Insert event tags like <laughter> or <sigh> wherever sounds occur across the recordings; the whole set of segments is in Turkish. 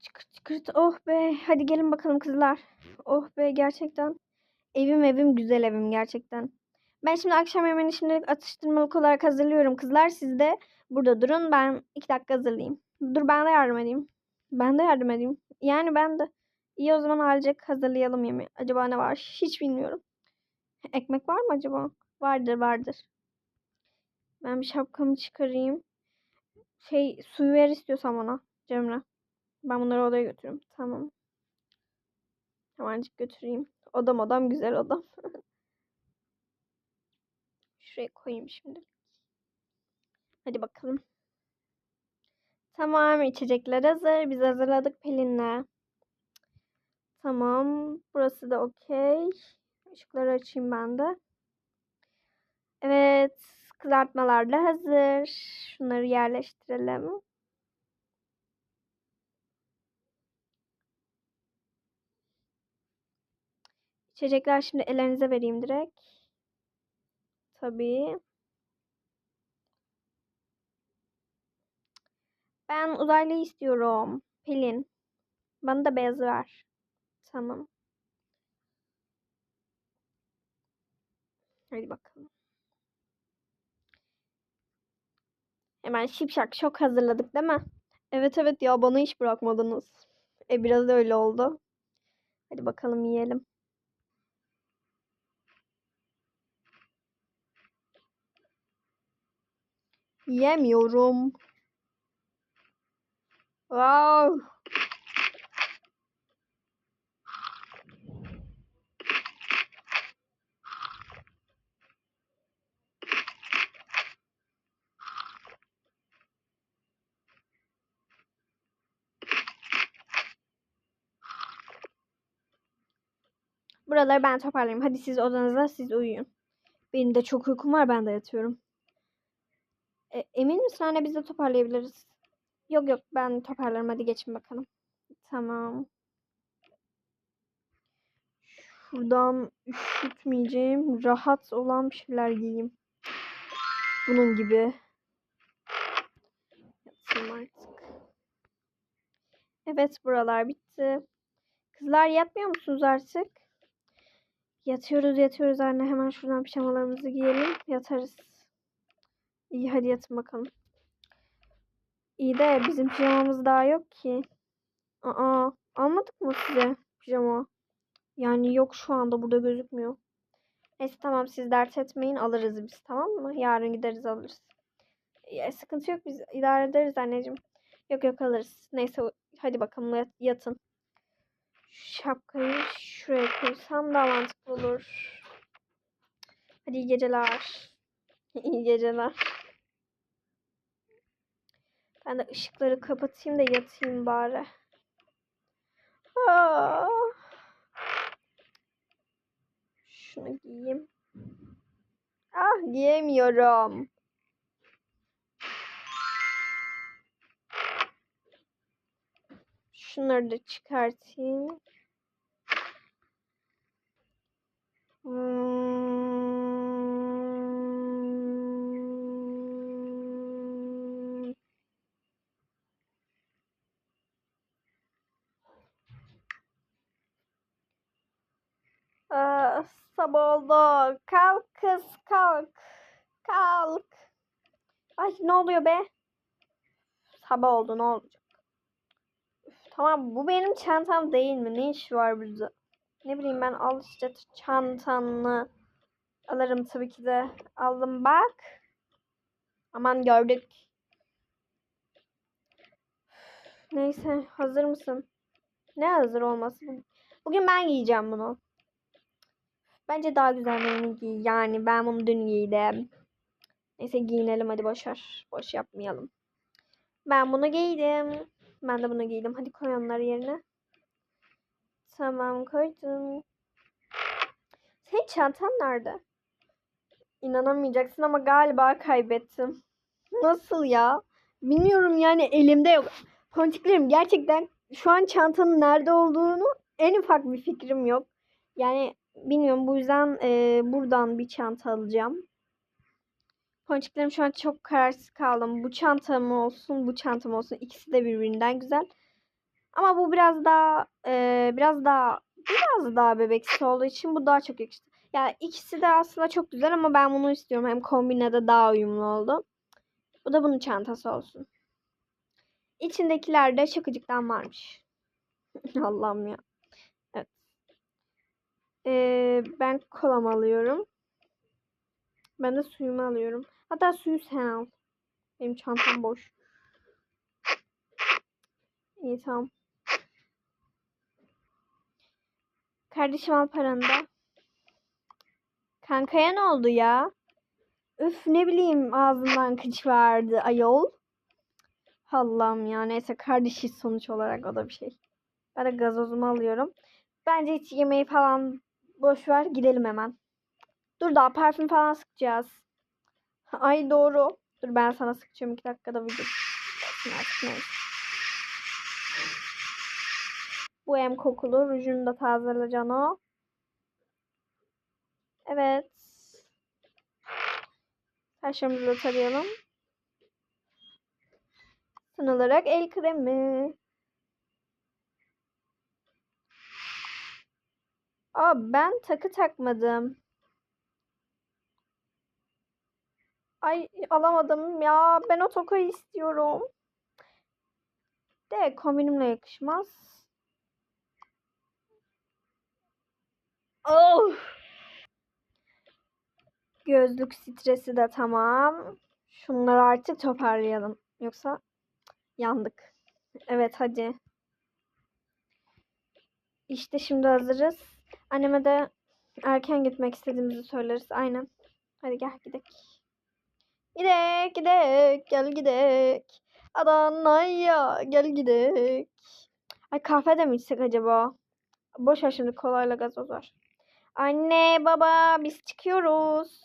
Çıkırt çıkırt. Oh be. Hadi gelin bakalım kızlar. Oh be gerçekten. Evim evim güzel evim gerçekten. Ben şimdi akşam yemeğini şimdilik atıştırmalık olarak hazırlıyorum kızlar. Siz de burada durun. Ben iki dakika hazırlayayım. Dur ben de yardım edeyim. Ben de yardım edeyim. Yani ben de. İyi o zaman ailecek hazırlayalım yemeği. Acaba ne var? Hiç bilmiyorum. Ekmek var mı acaba? Vardır vardır. Ben bir şapkamı çıkarayım. Şey suyu ver istiyorsan bana Cemre. Ben bunları odaya götürürüm. Tamam. Hemencik götüreyim. Odam odam güzel odam. <laughs> Şuraya koyayım şimdi. Hadi bakalım. Tamam içecekler hazır. Biz hazırladık Pelin'le. Tamam. Burası da okey. Işıkları açayım ben de. Evet. Kızartmalar da hazır. Şunları yerleştirelim. İçecekler şimdi ellerinize vereyim direkt. Tabii. Ben uzaylı istiyorum. Pelin. Bana da beyazı ver. Tamam. Hadi bakalım. Hemen şipşak şok hazırladık değil mi? Evet evet ya bana hiç bırakmadınız. E biraz öyle oldu. Hadi bakalım yiyelim. Yemiyorum. Wow. Buraları ben toparlayayım. Hadi siz odanıza siz uyuyun. Benim de çok uykum var ben de yatıyorum. E, emin misin anne biz de toparlayabiliriz. Yok yok ben toparlarım hadi geçin bakalım. Tamam. Şuradan üşütmeyeceğim rahat olan bir şeyler giyeyim. Bunun gibi. Yatayım artık. Evet buralar bitti. Kızlar yatmıyor musunuz artık? Yatıyoruz yatıyoruz anne hemen şuradan pijamalarımızı giyelim yatarız. İyi hadi yatın bakalım. İyi de bizim pijamamız daha yok ki. Aa, almadık mı size pijama? Yani yok şu anda burada gözükmüyor. Neyse tamam siz dert etmeyin alırız biz tamam mı? Yarın gideriz alırız. Ya, sıkıntı yok biz idare ederiz anneciğim. Yok yok alırız. Neyse hadi bakalım yat- yatın. Şapkayı şuraya koysam daha mantıklı olur. Hadi iyi geceler. <laughs> İyi geceler. Ben de ışıkları kapatayım da yatayım bari. Şunu giyeyim. Ah giyemiyorum. Şunları da çıkartayım. Hmm. Aa, sabah oldu. Kalk kız kalk. Kalk. Ay ne oluyor be? Sabah oldu ne olacak? Üf, tamam bu benim çantam değil mi? Ne iş var burada? Ne bileyim ben al işte çantanı. Alırım tabii ki de. Aldım bak. Aman gördük. Neyse hazır mısın? Ne hazır olması? Bugün ben giyeceğim bunu. Bence daha güzel birini giy. Yani ben bunu dün giydim. Neyse giyinelim hadi boşver. Boş yapmayalım. Ben bunu giydim. Ben de bunu giydim. Hadi koy onları yerine. Tamam koydum. Senin çantan nerede? İnanamayacaksın ama galiba kaybettim. Nasıl ya? Bilmiyorum yani elimde yok. Ponçiklerim gerçekten şu an çantanın nerede olduğunu en ufak bir fikrim yok. Yani bilmiyorum bu yüzden e, buradan bir çanta alacağım. Ponçiklerim şu an çok kararsız kaldım. Bu çanta olsun, bu çanta olsun? İkisi de birbirinden güzel. Ama bu biraz daha e, biraz daha biraz daha bebeksi olduğu için bu daha çok yakıştı. Ya ikisi de aslında çok güzel ama ben bunu istiyorum. Hem kombine de daha uyumlu oldu. Bu da bunun çantası olsun. İçindekiler de şakacıktan varmış. <laughs> Allah'ım ya. Ee, ben kolamı alıyorum. Ben de suyumu alıyorum. Hatta suyu sen al. Benim çantam boş. İyi tamam. Kardeşim al paranı da. Kankaya ne oldu ya? Üf ne bileyim ağzından kıç vardı ayol. Allah'ım ya neyse kardeşiz sonuç olarak o da bir şey. Ben de gazozumu alıyorum. Bence hiç yemeği falan boş ver gidelim hemen. Dur daha parfüm falan sıkacağız. Ay doğru. Dur ben sana sıkacağım iki dakikada video. Bu hem kokulu. Rujunu da tazele Cano. Evet. Saçlarımızı da tarayalım. Son olarak el kremi. Aa ben takı takmadım. Ay alamadım ya. Ben o tokayı istiyorum. De kombinimle yakışmaz. Oh! Gözlük stresi de tamam. Şunları artık toparlayalım. Yoksa yandık. Evet hadi. İşte şimdi hazırız. Anneme de erken gitmek istediğimizi söyleriz. Aynen. Hadi gel gidelim. Gidek gidek gel gidek. Adana'ya gel gidek. Ay kahve de mi içsek acaba? Boş ver şimdi kolayla gazoz var. Anne baba biz çıkıyoruz.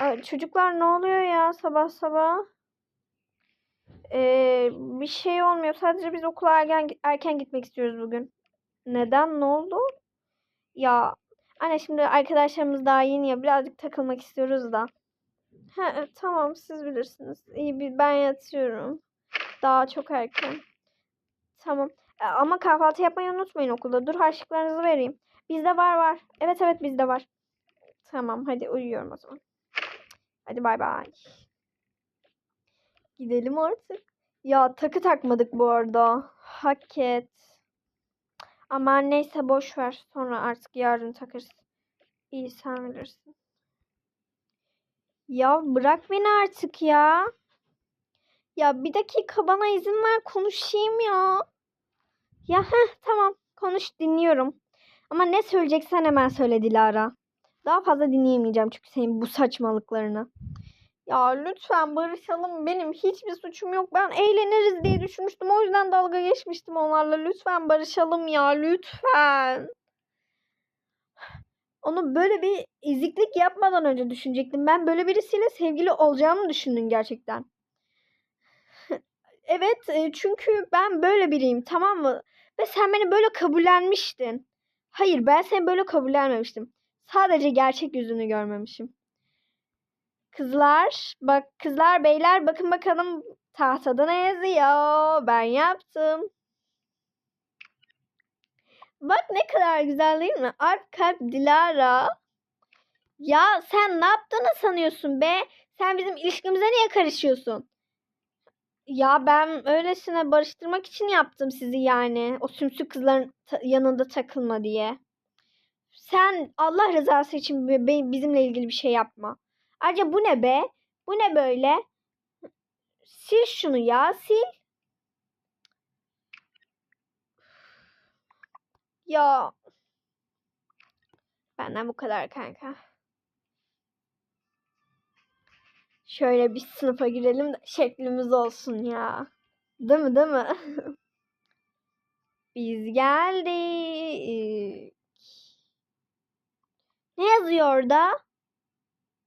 Ay, çocuklar ne oluyor ya sabah sabah? Ee, bir şey olmuyor. Sadece biz okula erken, erken gitmek istiyoruz bugün. Neden? Ne oldu? Ya anne şimdi arkadaşlarımız daha yeni ya birazcık takılmak istiyoruz da. He, tamam siz bilirsiniz. İyi bir ben yatıyorum. Daha çok erken. Tamam. E, Ama kahvaltı yapmayı unutmayın okulda. Dur harçlıklarınızı vereyim. Bizde var var. Evet evet bizde var. Tamam hadi uyuyorum o zaman. Hadi bay bay. Gidelim artık. Ya takı takmadık bu arada. Hak et. Ama neyse boş ver. Sonra artık yarın takarız. İyi sen bilirsin. Ya bırak beni artık ya. Ya bir dakika bana izin ver konuşayım ya. Ya heh tamam konuş dinliyorum. Ama ne söyleyeceksen hemen söyle Dilara. Daha fazla dinleyemeyeceğim çünkü senin bu saçmalıklarını. Ya lütfen barışalım. Benim hiçbir suçum yok. Ben eğleniriz diye düşünmüştüm. O yüzden dalga geçmiştim onlarla. Lütfen barışalım ya. Lütfen. Onu böyle bir eziklik yapmadan önce düşünecektim. Ben böyle birisiyle sevgili olacağımı düşündüm gerçekten. <laughs> evet e, çünkü ben böyle biriyim tamam mı? Ve sen beni böyle kabullenmiştin. Hayır ben seni böyle kabullenmemiştim. Sadece gerçek yüzünü görmemişim. Kızlar, bak kızlar beyler bakın bakalım tahtada ne yazıyor. Ben yaptım. Bak ne kadar güzel değil mi? Alp kalp Dilara. Ya sen ne yaptığını sanıyorsun be? Sen bizim ilişkimize niye karışıyorsun? Ya ben öylesine barıştırmak için yaptım sizi yani. O sümsük kızların yanında takılma diye. Sen Allah rızası için bi- bi- bizimle ilgili bir şey yapma. Ayrıca bu ne be? Bu ne böyle? Sil şunu ya sil. Ya. Benden bu kadar kanka. Şöyle bir sınıfa girelim de şeklimiz olsun ya. Değil mi değil mi? <laughs> Biz geldik. Ne yazıyor orada?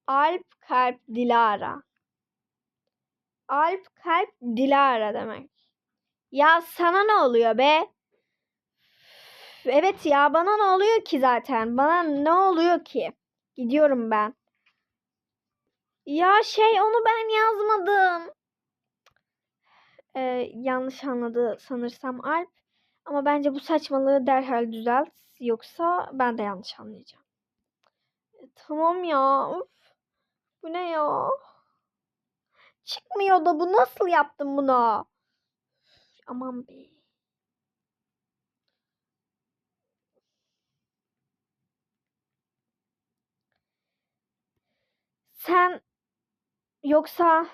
Alp Kalp Dilara. Alp Kalp Dilara demek. Ya sana ne oluyor be? Evet ya bana ne oluyor ki zaten? Bana ne oluyor ki? Gidiyorum ben. Ya şey onu ben yazmadım. e, yanlış anladı sanırsam Alp. Ama bence bu saçmalığı derhal düzelt. Yoksa ben de yanlış anlayacağım. E, tamam ya. Uf. Bu ne ya? Çıkmıyor da bu nasıl yaptın bunu? Aman be. Sen yoksa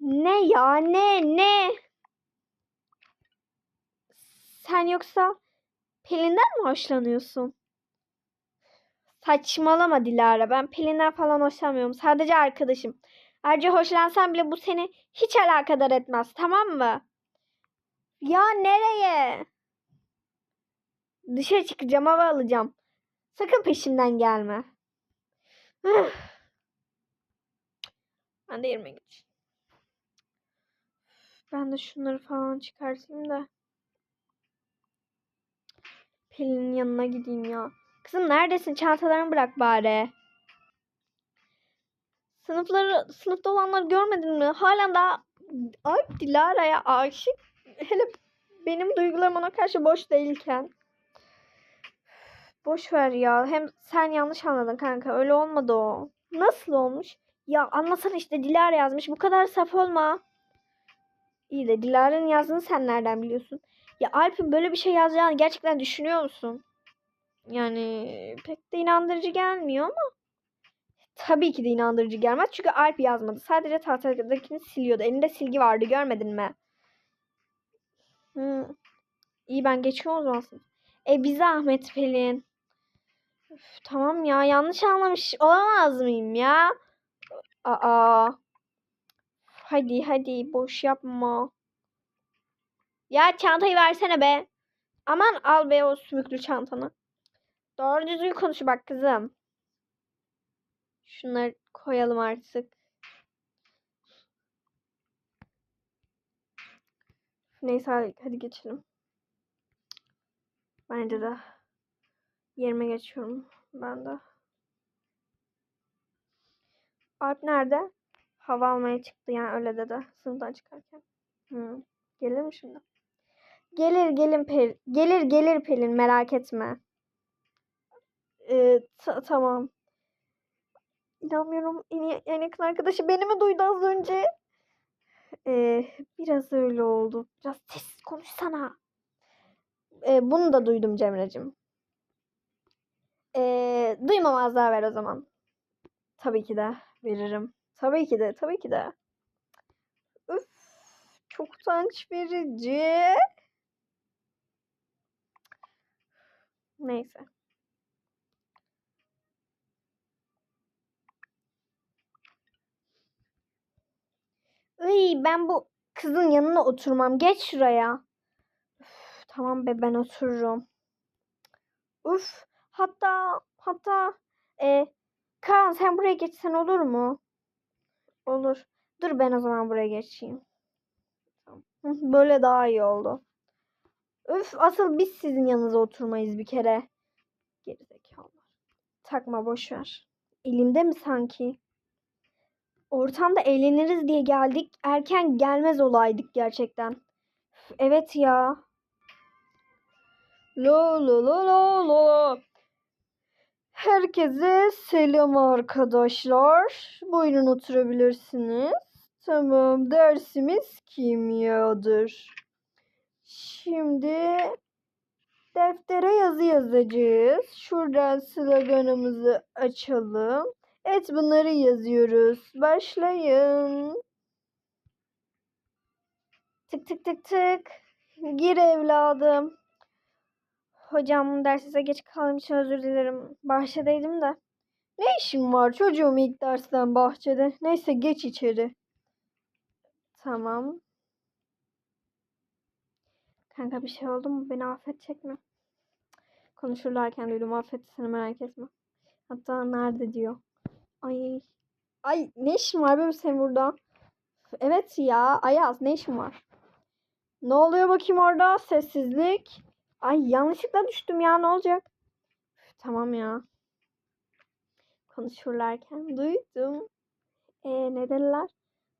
ne ya ne ne? Sen yoksa Pelin'den mi hoşlanıyorsun? Saçmalama Dilara. Ben Pelin'den falan hoşlanmıyorum. Sadece arkadaşım. Ayrıca hoşlansam bile bu seni hiç alakadar etmez. Tamam mı? Ya nereye? Dışarı çıkacağım hava alacağım. Sakın peşimden gelme. Ben de yerime geç. Ben de şunları falan çıkartayım da. Pelin'in yanına gideyim ya. Kızım neredesin? Çantalarını bırak bari. Sınıfları, sınıfta olanları görmedin mi? Halen daha Alp Dilara'ya aşık. Hele benim duygularım ona karşı boş değilken. Boş ver ya. Hem sen yanlış anladın kanka. Öyle olmadı o. Nasıl olmuş? Ya anlasana işte Dilara yazmış. Bu kadar saf olma. İyi de Dilara'nın yazdığını sen nereden biliyorsun? Ya Alp'in böyle bir şey yazacağını gerçekten düşünüyor musun? Yani pek de inandırıcı gelmiyor ama. Tabii ki de inandırıcı gelmez. Çünkü Alp yazmadı. Sadece tahtadakini siliyordu. Elinde silgi vardı. Görmedin mi? Hı. İyi ben geçiyorum o zaman. E bize Ahmet Pelin. Üf, tamam ya yanlış anlamış olamaz mıyım ya? Aa. Hadi hadi boş yapma. Ya çantayı versene be. Aman al be o sümüklü çantanı. Doğru düzgün konuş bak kızım. Şunları koyalım artık. Neyse hadi, hadi geçelim. Bence de. Yerime geçiyorum ben de. Alp nerede? Hava almaya çıktı yani öyle dedi sınıftan çıkarken. Hı. Gelir mi şimdi? Gelir gelin Pelin. Gelir gelir Pelin merak etme. Ee, ta- tamam. İnanmıyorum. En, en yakın arkadaşı beni mi duydu az önce? Ee, biraz öyle oldu. Biraz sessiz konuşsana. Ee, bunu da duydum Cemre'cim. Ee, duymamazlığa ver o zaman. Tabii ki de veririm. Tabii ki de, tabii ki de. Üf, çok utanç verici. Neyse. Iy, ben bu kızın yanına oturmam. Geç şuraya. Üf, tamam be ben otururum. Uf. Hatta hatta e, Kaan sen buraya geçsen olur mu? Olur. Dur ben o zaman buraya geçeyim. Böyle daha iyi oldu. Üf asıl biz sizin yanınıza oturmayız bir kere. Gerizekalılar. Takma boş ver. Elimde mi sanki? Ortamda eğleniriz diye geldik. Erken gelmez olaydık gerçekten. Evet ya. Lo lo lo lo lo. Herkese selam arkadaşlar. Buyurun oturabilirsiniz. Tamam, dersimiz kimyadır. Şimdi deftere yazı yazacağız. Şuradan sloganımızı açalım. Evet bunları yazıyoruz. Başlayın. Tık tık tık tık. Gir evladım. Hocam dersize geç kaldığım için özür dilerim. Bahçedeydim de. Ne işin var çocuğum ilk dersten bahçede? Neyse geç içeri. Tamam. Kanka bir şey oldu mu? Beni affedecek mi? Konuşurlarken duydum affetsene merak etme. Hatta nerede diyor. Ay. Ay ne işin var benim senin burada? Evet ya Ayaz ne işin var? Ne oluyor bakayım orada? Sessizlik. Ay yanlışlıkla düştüm ya ne olacak? Üf, tamam ya. Konuşurlarken duydum. E ne dediler?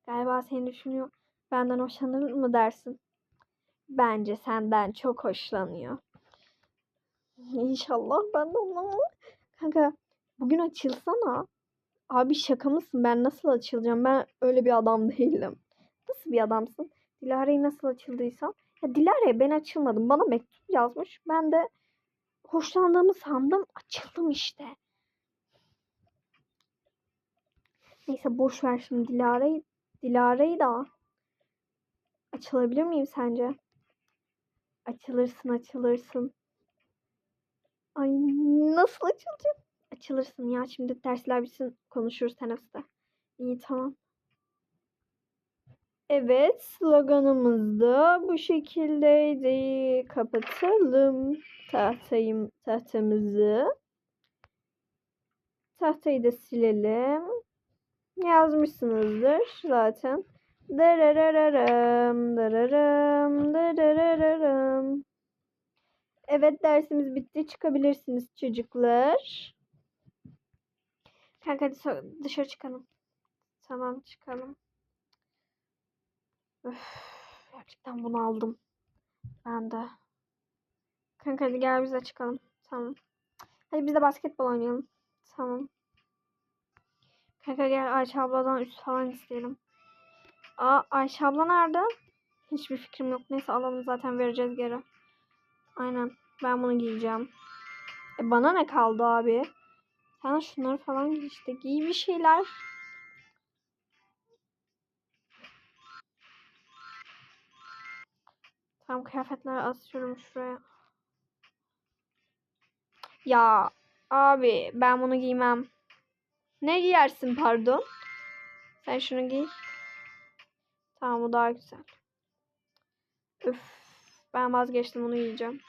Galiba seni düşünüyor. Benden hoşlanır mı dersin? Bence senden çok hoşlanıyor. İnşallah ben de onunla Kanka bugün açılsana. Abi şaka mısın? Ben nasıl açılacağım? Ben öyle bir adam <laughs> değilim. Nasıl bir adamsın? Dilara'yı nasıl açıldıysam. Ya Dilara'ya ben açılmadım. Bana mektup yazmış. Ben de hoşlandığımı sandım. Açıldım işte. Neyse boş ver şimdi Dilara'yı. Dilara'yı da açılabilir miyim sence? Açılırsın açılırsın. Ay nasıl açılacağım? Açılırsın ya şimdi dersler bitsin konuşuruz teneffüste. İyi tamam. Evet sloganımız da bu şekildeydi. Kapatalım tahtayım tahtamızı. Tahtayı da silelim. Yazmışsınızdır zaten. Dararararam, dararam, dararararam. Evet dersimiz bitti. Çıkabilirsiniz çocuklar. Kanka hadi dışarı çıkalım. Tamam çıkalım. Öf, gerçekten bunu aldım. Ben de. Kanka hadi gel biz de çıkalım. Tamam. Hadi biz de basketbol oynayalım. Tamam. Kanka gel Ayşe abladan üst falan isteyelim. Aa Ayşe abla nerede? Hiçbir fikrim yok. Neyse alalım zaten vereceğiz geri. Aynen. Ben bunu giyeceğim. E bana ne kaldı abi? Sen şunları falan işte. Giy bir şeyler. Tamam kıyafetleri asıyorum şuraya. Ya abi ben bunu giymem. Ne giyersin pardon? Sen şunu giy. Tamam bu daha güzel. Üf. Ben vazgeçtim bunu giyeceğim.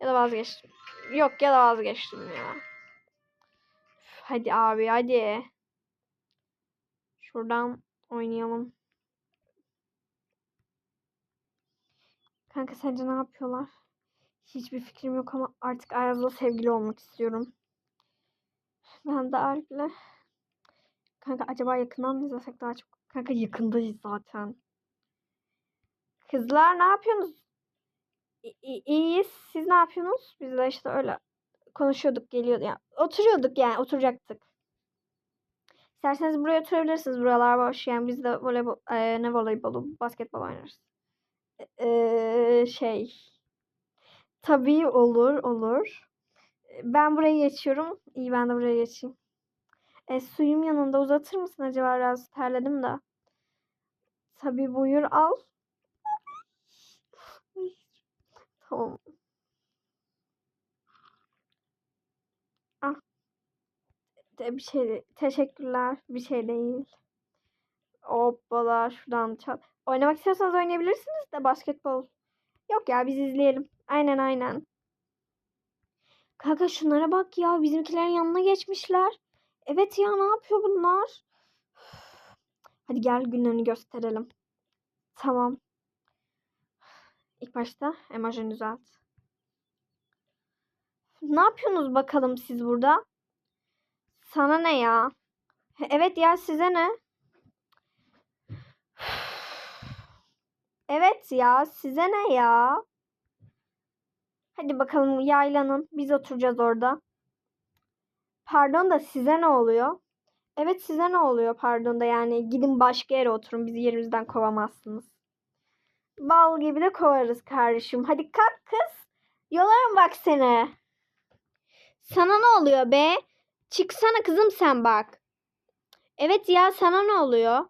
Ya da vazgeçtim. Yok ya da vazgeçtim ya. Hadi abi hadi. Şuradan oynayalım. Kanka sence ne yapıyorlar? Hiçbir fikrim yok ama artık Ayaz'la sevgili olmak istiyorum. Ben de Alp'le. Kanka acaba yakından mı izlesek daha çok? Kanka yakındayız zaten. Kızlar ne yapıyorsunuz? İ- İyiyiz. Siz ne yapıyorsunuz? Biz de işte öyle konuşuyorduk, geliyordu. Yani oturuyorduk yani, oturacaktık. İsterseniz buraya oturabilirsiniz. Buralar boş. Yani biz de voleybol, eee, ne voleybolu, basketbol oynarız. Eee, şey. Tabii olur, olur. Ben buraya geçiyorum. İyi ben de buraya geçeyim. E, suyum yanında uzatır mısın acaba biraz terledim de. Tabii buyur al. Tamam. Ah. De, bir şey. Teşekkürler. Bir şey değil. Hoppala şuradan çal. Oynamak istiyorsanız oynayabilirsiniz de basketbol. Yok ya biz izleyelim. Aynen aynen. Kanka şunlara bak ya. Bizimkilerin yanına geçmişler. Evet ya ne yapıyor bunlar? <sighs> Hadi gel günlerini gösterelim. Tamam. İlk başta emojini düzelt. Ne yapıyorsunuz bakalım siz burada? Sana ne ya? Evet ya size ne? <sighs> Evet ya size ne ya? Hadi bakalım yaylanın. Biz oturacağız orada. Pardon da size ne oluyor? Evet size ne oluyor pardon da yani gidin başka yere oturun bizi yerimizden kovamazsınız. Bal gibi de kovarız kardeşim. Hadi kalk kız. Yolarım bak seni. Sana ne oluyor be? Çıksana kızım sen bak. Evet ya sana ne oluyor?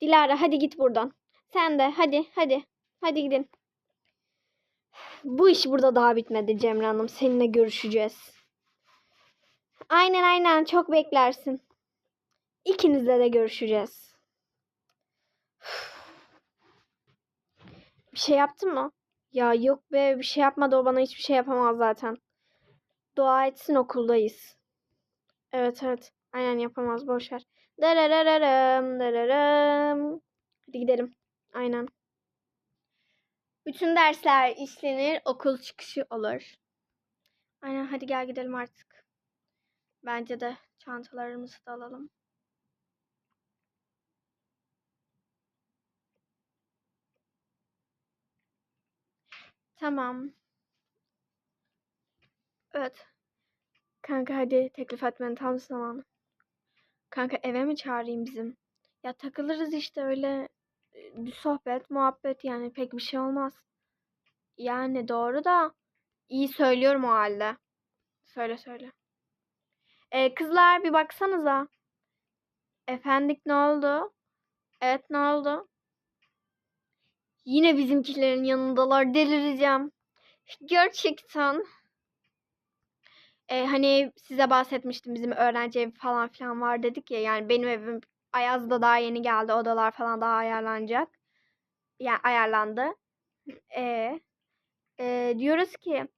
Dilara hadi git buradan. Sen de hadi hadi. Hadi gidin. Bu iş burada daha bitmedi Cemre Hanım. Seninle görüşeceğiz. Aynen aynen çok beklersin. İkinizle de görüşeceğiz. Bir şey yaptın mı? Ya yok be bir şey yapmadı o bana hiçbir şey yapamaz zaten. Dua etsin okuldayız. Evet evet. Aynen yapamaz boşver. Dararararam dararam. Hadi gidelim. Aynen. Bütün dersler işlenir, okul çıkışı olur. Aynen hadi gel gidelim artık. Bence de çantalarımızı da alalım. Tamam. Evet. Kanka hadi teklif etmenin tam zamanı. Kanka eve mi çağırayım bizim? Ya takılırız işte öyle bir sohbet, muhabbet yani pek bir şey olmaz. Yani doğru da iyi söylüyorum o halde. Söyle söyle. Ee, kızlar bir baksanıza. Efendik ne oldu? Evet ne oldu? Yine bizimkilerin yanındalar delireceğim. Gerçekten. Ee, hani size bahsetmiştim bizim öğrenci evi falan filan var dedik ya. Yani benim evim Ayaz'da daha yeni geldi. Odalar falan daha ayarlanacak. Yani ayarlandı. Ee, e, diyoruz ki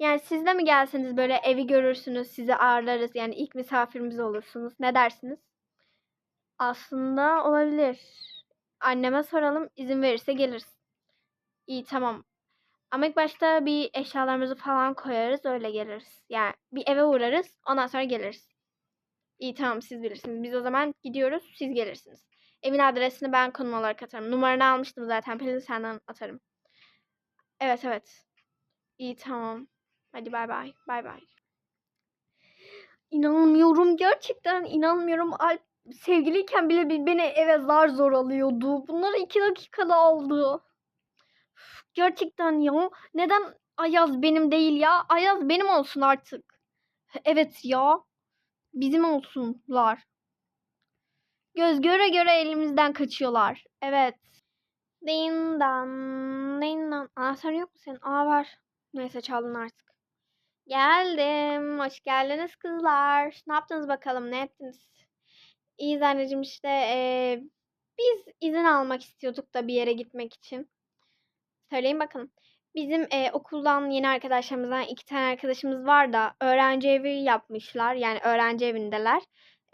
yani siz de mi gelseniz böyle evi görürsünüz, sizi ağırlarız. Yani ilk misafirimiz olursunuz. Ne dersiniz? Aslında olabilir. Anneme soralım. izin verirse geliriz. İyi tamam. Ama ilk başta bir eşyalarımızı falan koyarız. Öyle geliriz. Yani bir eve uğrarız. Ondan sonra geliriz. İyi tamam siz bilirsiniz. Biz o zaman gidiyoruz. Siz gelirsiniz. Evin adresini ben konum olarak atarım. Numaranı almıştım zaten. Pelin senden atarım. Evet evet. İyi tamam. Hadi bay bay. Bay bay. İnanmıyorum. Gerçekten inanmıyorum. Alp sevgiliyken bile beni eve zar zor alıyordu. Bunları iki dakikada aldı. Gerçekten ya. Neden Ayaz benim değil ya? Ayaz benim olsun artık. Evet ya. Bizim olsunlar. Göz göre göre elimizden kaçıyorlar. Evet. Din dan, din dan. Anahtarın yok mu senin? Aa var. Neyse çaldın artık. Geldim. Hoş geldiniz kızlar. Ne yaptınız bakalım? Ne ettiniz? İyi anneciğim işte eee, biz izin almak istiyorduk da bir yere gitmek için. Söyleyin bakalım. Bizim eee, okuldan yeni arkadaşlarımızdan iki tane arkadaşımız var da öğrenci evi yapmışlar. Yani öğrenci evindeler.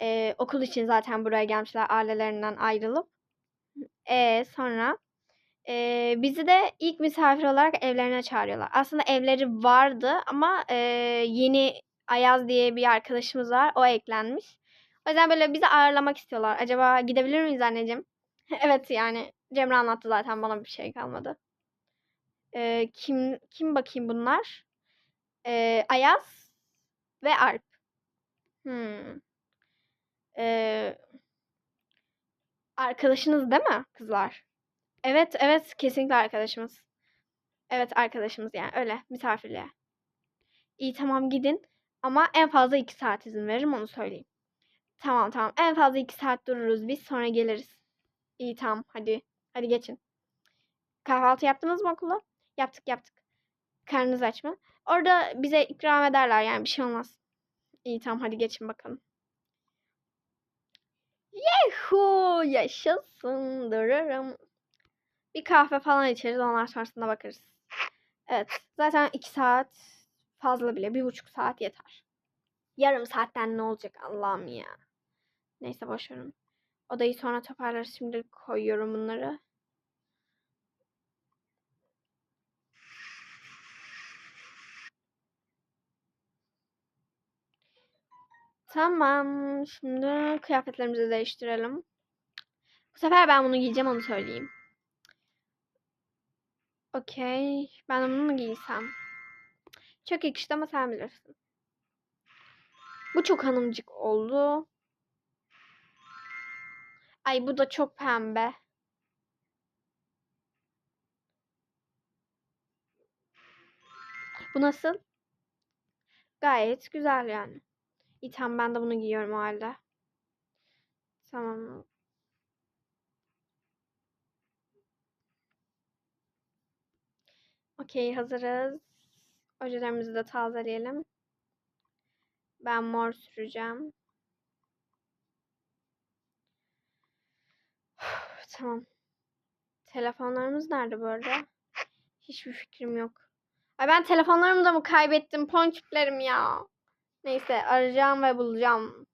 Eee, okul için zaten buraya gelmişler ailelerinden ayrılıp. E sonra eee, bizi de ilk misafir olarak evlerine çağırıyorlar. Aslında evleri vardı ama eee, yeni Ayaz diye bir arkadaşımız var. O eklenmiş. O yüzden böyle bizi ağırlamak istiyorlar. Acaba gidebilir miyiz anneciğim? <laughs> Evet yani Cemre anlattı zaten bana bir şey kalmadı. Ee, kim kim bakayım bunlar? Ee, Ayaz ve Alp. Hmm. Ee, arkadaşınız değil mi kızlar? Evet evet kesinlikle arkadaşımız. Evet arkadaşımız yani öyle misafirliğe. İyi tamam gidin ama en fazla iki saat izin veririm onu söyleyeyim. Tamam tamam. En fazla iki saat dururuz biz sonra geliriz. İyi tamam hadi. Hadi geçin. Kahvaltı yaptınız mı okulda? Yaptık yaptık. Karnınız aç mı? Orada bize ikram ederler yani bir şey olmaz. İyi tamam hadi geçin bakalım. Yehu yaşasın dururum. Bir kahve falan içeriz ondan sonrasında bakarız. Evet zaten iki saat fazla bile bir buçuk saat yeter. Yarım saatten ne olacak Allah'ım ya. Neyse boş verin. Odayı sonra toparlarız. Şimdi koyuyorum bunları. Tamam. Şimdi kıyafetlerimizi değiştirelim. Bu sefer ben bunu giyeceğim onu söyleyeyim. Okey. Ben bunu mu giysem? Çok yakıştı ama sen bilirsin. Bu çok hanımcık oldu. Ay bu da çok pembe. Bu nasıl? Gayet güzel yani. İyi tamam ben de bunu giyiyorum o halde. Tamam. Okey hazırız. Ojelerimizi de tazeleyelim. Ben mor süreceğim. <sighs> Tamam. Telefonlarımız nerede bu arada? Hiçbir fikrim yok. Ay ben telefonlarımı da mı kaybettim? Ponçiklerim ya. Neyse arayacağım ve bulacağım.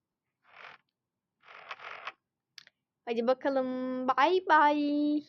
Hadi bakalım. Bye bye.